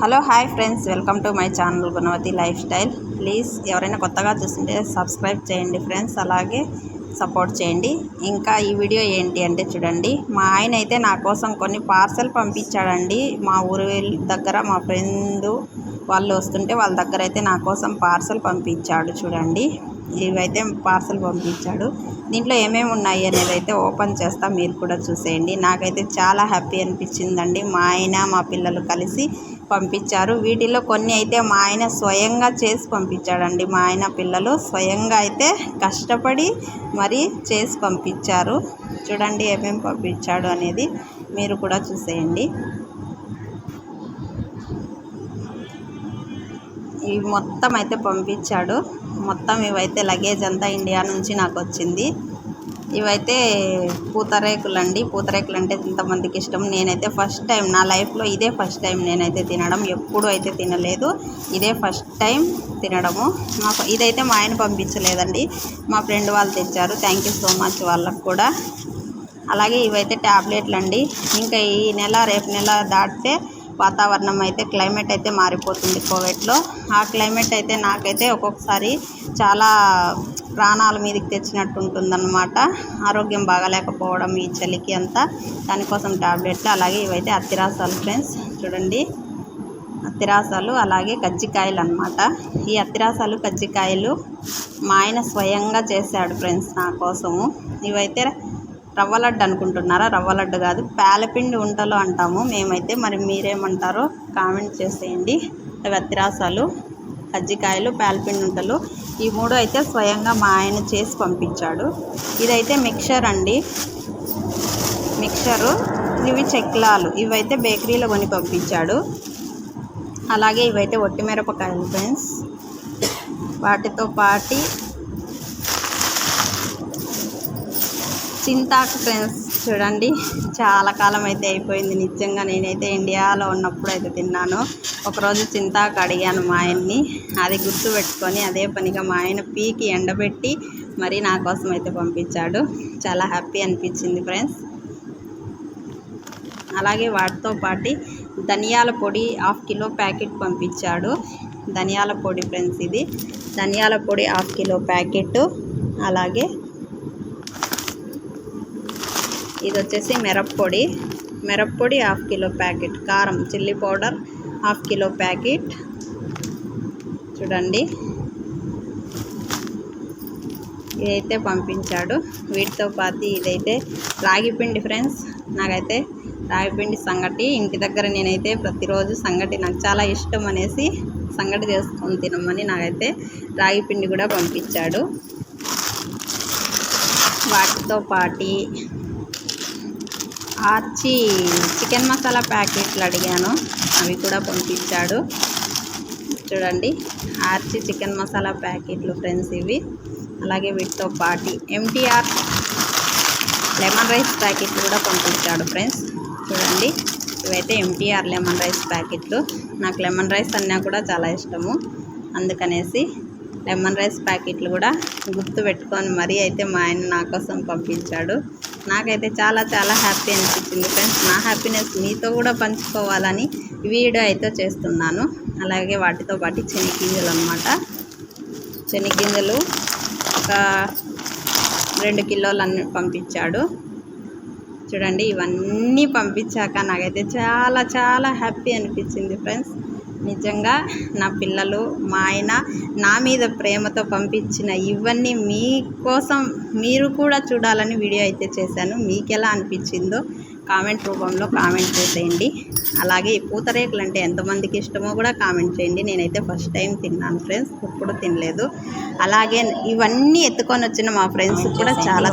Hello hi friends. Welcome to my channel Gunavathi lifestyle. Please ఎవరైనా కొత్తగా చూస్తుంటే subscribe చేయండి ఫ్రెండ్స్. అలాగే సపోర్ట్ చేయండి. ఇంకా ఈ వీడియో ఏంటి అంటే చూడండి. మా ఆయన అయితే నా కోసం కొన్ని పార్సెల్ పంపించాడండి. మా ఊరి దగ్గర మా ఫ్రెండ్ వాళ్ళు వస్తుంటే వాళ్ళ దగ్గర అయితే నా కోసం పార్సెల్ పంపించాడు చూడండి. ఇవైతే పార్సెల్ పంపించాడు. దీంట్లో ఏమేమి ఉన్నాయి అనేది అయితే ఓపెన్ చేస్తా మీరు కూడా చూసేయండి. నాకైతే చాలా హ్యాపీ అనిపించిందండి. మా ఆయన మా పిల్లలు కలిసి పంపించారు. వీటిలో కొన్ని అయితే మా ఆయన స్వయంగా చేసి పంపించాడండి. మా ఆయన పిల్లలు స్వయంగా అయితే కష్టపడి మరి చేసి పంపించారు. చూడండి ఏమేమి పంపించాడు అనేది మీరు కూడా చూసేయండి. ఇవి మొత్తం అయితే పంపించాడు. మొత్తం ఇవైతే లగేజ్ అంతా ఇండియా నుంచి నాకు వచ్చింది. ఇవైతే పూతరేకులు అండి పూతరేకులు అంటే ఇంతమందికి ఇష్టం. నేనైతే ఫస్ట్ టైం నా లైఫ్లో ఇదే ఫస్ట్ టైం నేనైతే తినడం. ఎప్పుడు అయితే తినలేదు. ఇదే ఫస్ట్ టైం తినడము. మా ఇదైతే మా ఆయన పంపించలేదండి. మా ఫ్రెండ్ వాళ్ళు తెచ్చారు. థ్యాంక్ యూ సో మచ్ వాళ్ళకు కూడా. అలాగే ఇవైతే ట్యాబ్లెట్లు అండి ఇంకా ఈ నెల రేపు నెల దాటితే వాతావరణం అయితే క్లైమేట్ అయితే మారిపోతుంది కోవిడ్లో. ఆ క్లైమేట్ అయితే నాకైతే ఒక్కొక్కసారి చాలా ప్రాణాల మీదకి తెచ్చినట్టు ఉంటుందన్నమాట ఆరోగ్యం బాగాలేకపోవడం ఈ చలికి అంతా. దానికోసం టాబ్లెట్లు అలాగే ఇవైతే అత్తిరాసాలు ఫ్రెండ్స్. చూడండి. అత్తిరాసాలు అలాగే కజ్జికాయలు అనమాట ఈ అత్తిరాసాలు కజ్జికాయలు మా ఆయన స్వయంగా చేశాడు ఫ్రెండ్స్ నా కోసము. ఇవైతే రవ్వ లడ్డు అనుకుంటున్నారా? రవ్వ లడ్డు కాదు పేలపిండి ఉంటలు అంటాము. మేమైతే మరి మీరేమంటారో కామెంట్ చేసేయండి. వ్యత్యాసాలు కజ్జికాయలు పేలపిండి ఉంటలు. ఈ మూడు అయితే స్వయంగా మా ఆయన చేసి పంపించాడు. ఇదైతే మిక్చర్ అండి. మిక్చరు ఇవి చెక్లాలు. ఇవైతే బేకరీలో కొని పంపించాడు. అలాగే ఇవైతే ఒట్టిమిరపకాయలు ఫ్రెండ్స్. వాటితో పాటి చింతాకు ఫ్రెండ్స్ చూడండి. చాలా కాలం అయితే అయిపోయింది. నిజంగా నేనైతే ఇండియాలో ఉన్నప్పుడు అయితే తిన్నాను. ఒకరోజు చింతాకు అడిగాను మా ఆయన్ని. అది గుర్తు పెట్టుకొని అదే పనిగా మా ఆయన పీకి ఎండబెట్టి మరి నా కోసం అయితే పంపించాడు. చాలా హ్యాపీ అనిపించింది ఫ్రెండ్స్. అలాగే వాటితో పాటు ధనియాల పొడి హాఫ్ కిలో ప్యాకెట్ పంపించాడు. ధనియాల పొడి ఫ్రెండ్స్ ఇది. ధనియాల పొడి హాఫ్ కిలో ప్యాకెట్. అలాగే ఇది వచ్చేసి మిరప్పొడి. మిరప్పొడి హాఫ్ కిలో ప్యాకెట్. కారం chilli powder half kilo packet. చూడండి. ఇదైతే పంపించాడు. వీటితో పాటు ఇదైతే రాగిపిండి ఫ్రెండ్స్. నాకైతే రాగిపిండి సంగటి ఇంటి దగ్గర నేనైతే ప్రతిరోజు సంగటి నాకు చాలా ఇష్టం అనేసి సంగటి చేసుకొని తినమని నాకైతే రాగిపిండి కూడా పంపించాడు. వాటితో పాటి ఆర్చి చికెన్ మసాలా ప్యాకెట్లు అడిగాను. అవి కూడా పంపించాడు. చూడండి ఆర్చి చికెన్ మసాలా ప్యాకెట్లు ఫ్రెండ్స్ ఇవి. అలాగే వీటితో పాటి ఎంటీఆర్ లెమన్ రైస్ ప్యాకెట్లు కూడా పంపించాడు ఫ్రెండ్స్. చూడండి ఇవైతే ఎంటీఆర్ లెమన్ రైస్ ప్యాకెట్లు. నాకు లెమన్ రైస్ అన్నా కూడా చాలా ఇష్టము. అందుకనేసి లెమన్ రైస్ ప్యాకెట్లు కూడా గుర్తు పెట్టుకొని మరీ అయితే మా ఆయన నా కోసం పంపించాడు. నాకైతే చాలా చాలా హ్యాపీ అనిపించింది ఫ్రెండ్స్. నా హ్యాపీనెస్ మీతో కూడా పంచుకోవాలని వీడియో అయితే చేస్తున్నాను. అలాగే వాటితో పాటు చెనిగింజలు అనమాట శనగింజలు ఒక రెండు కిలోలన్నీ పంపించాడు. చూడండి ఇవన్నీ పంపించాక నాకైతే చాలా చాలా హ్యాపీ అనిపించింది ఫ్రెండ్స్. నిజంగా నా పిల్లలు మా ఆయన నా మీద ప్రేమతో పంపించిన ఇవన్నీ మీకోసం మీరు కూడా చూడాలని వీడియో అయితే చేశాను. మీకు ఎలా అనిపించిందో కామెంట్ రూపంలో కామెంట్ చేసేయండి. అలాగే ఈ పూతరేకులు అంటే ఎంతమందికి ఇష్టమో కూడా కామెంట్ చేయండి. నేనైతే ఫస్ట్ టైం తిన్నాను ఫ్రెండ్స్ ఎప్పుడు తినలేదు. అలాగే ఇవన్నీ ఎత్తుకొని వచ్చిన మా ఫ్రెండ్స్ కూడా చాలా